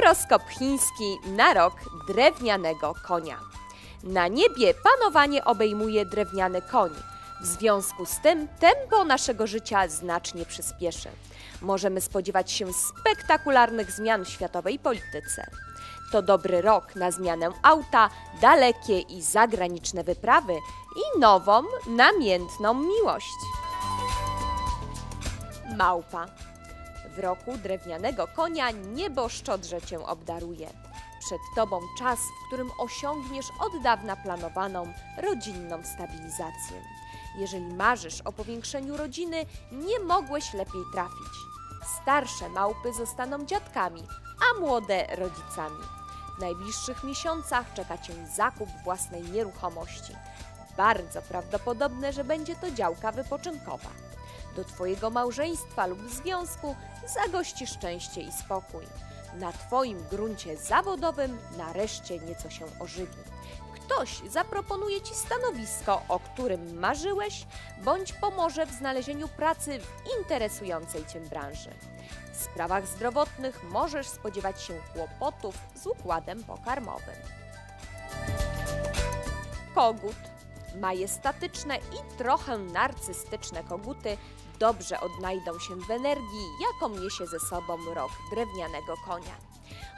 Horoskop chiński na rok drewnianego konia. Na niebie panowanie obejmuje drewniany koń. W związku z tym tempo naszego życia znacznie przyspieszy. Możemy spodziewać się spektakularnych zmian w światowej polityce. To dobry rok na zmianę auta, dalekie i zagraniczne wyprawy i nową, namiętną miłość. Małpa. W roku drewnianego konia niebo szczodrze cię obdaruje. Przed tobą czas, w którym osiągniesz od dawna planowaną rodzinną stabilizację. Jeżeli marzysz o powiększeniu rodziny, nie mogłeś lepiej trafić. Starsze małpy zostaną dziadkami, a młode rodzicami. W najbliższych miesiącach czeka cię zakup własnej nieruchomości. Bardzo prawdopodobne, że będzie to działka wypoczynkowa. Do Twojego małżeństwa lub związku zagości szczęście i spokój. Na Twoim gruncie zawodowym nareszcie nieco się ożywi. Ktoś zaproponuje Ci stanowisko, o którym marzyłeś, bądź pomoże w znalezieniu pracy w interesującej Cię branży. W sprawach zdrowotnych możesz spodziewać się kłopotów z układem pokarmowym. Kogut. Majestatyczne i trochę narcystyczne koguty dobrze odnajdą się w energii, jaką niesie ze sobą rok drewnianego konia.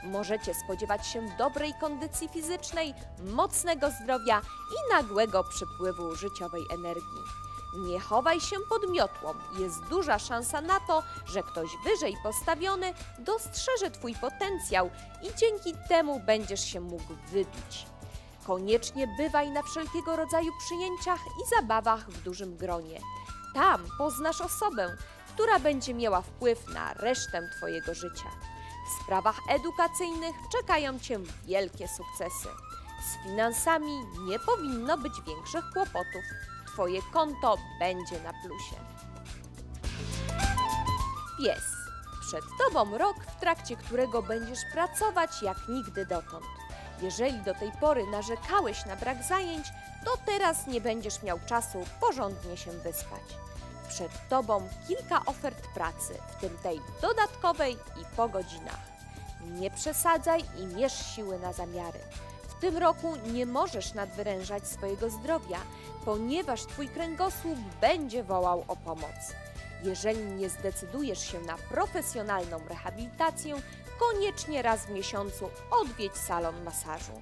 Możecie spodziewać się dobrej kondycji fizycznej, mocnego zdrowia i nagłego przypływu życiowej energii. Nie chowaj się pod miotłą, jest duża szansa na to, że ktoś wyżej postawiony dostrzeże Twój potencjał i dzięki temu będziesz się mógł wybić. Koniecznie bywaj na wszelkiego rodzaju przyjęciach i zabawach w dużym gronie. Tam poznasz osobę, która będzie miała wpływ na resztę Twojego życia. W sprawach edukacyjnych czekają Cię wielkie sukcesy. Z finansami nie powinno być większych kłopotów. Twoje konto będzie na plusie. Pies. Przed Tobą rok, w trakcie którego będziesz pracować jak nigdy dotąd. Jeżeli do tej pory narzekałeś na brak zajęć, to teraz nie będziesz miał czasu porządnie się wyspać. Przed Tobą kilka ofert pracy, w tym tej dodatkowej i po godzinach. Nie przesadzaj i mierz siły na zamiary. W tym roku nie możesz nadwyrężać swojego zdrowia, ponieważ Twój kręgosłup będzie wołał o pomoc. Jeżeli nie zdecydujesz się na profesjonalną rehabilitację, koniecznie raz w miesiącu odwiedź salon masażu.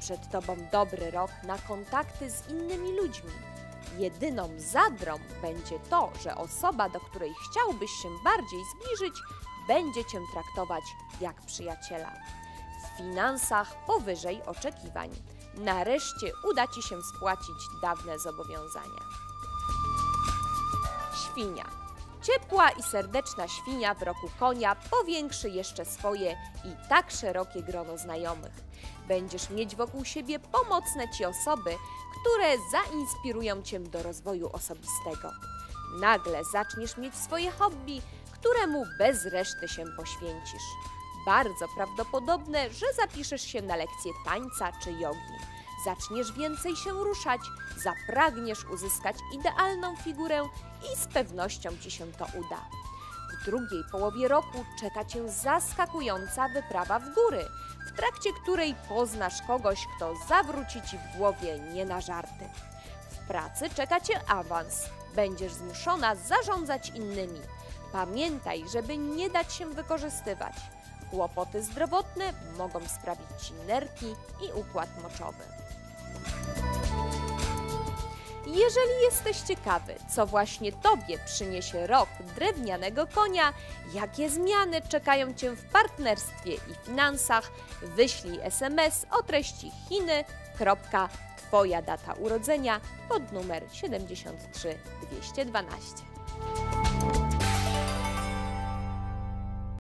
Przed Tobą dobry rok na kontakty z innymi ludźmi. Jedyną zadrą będzie to, że osoba, do której chciałbyś się bardziej zbliżyć, będzie Cię traktować jak przyjaciela. W finansach powyżej oczekiwań. Nareszcie uda Ci się spłacić dawne zobowiązania. Świnia. Ciepła i serdeczna świnia w roku konia powiększy jeszcze swoje i tak szerokie grono znajomych. Będziesz mieć wokół siebie pomocne Ci osoby, które zainspirują Cię do rozwoju osobistego. Nagle zaczniesz mieć swoje hobby, któremu bez reszty się poświęcisz. Bardzo prawdopodobne, że zapiszesz się na lekcję tańca czy jogi. Zaczniesz więcej się ruszać, zapragniesz uzyskać idealną figurę i z pewnością Ci się to uda. W drugiej połowie roku czeka Cię zaskakująca wyprawa w góry, w trakcie której poznasz kogoś, kto zawróci Ci w głowie nie na żarty. W pracy czeka Cię awans. Będziesz zmuszona zarządzać innymi. Pamiętaj, żeby nie dać się wykorzystywać. Kłopoty zdrowotne mogą sprawić Ci nerki i układ moczowy. Jeżeli jesteś ciekawy, co właśnie Tobie przyniesie rok drewnianego konia, jakie zmiany czekają Cię w partnerstwie i finansach, wyślij SMS o treści Chiny. Twoja data urodzenia pod numer 73212.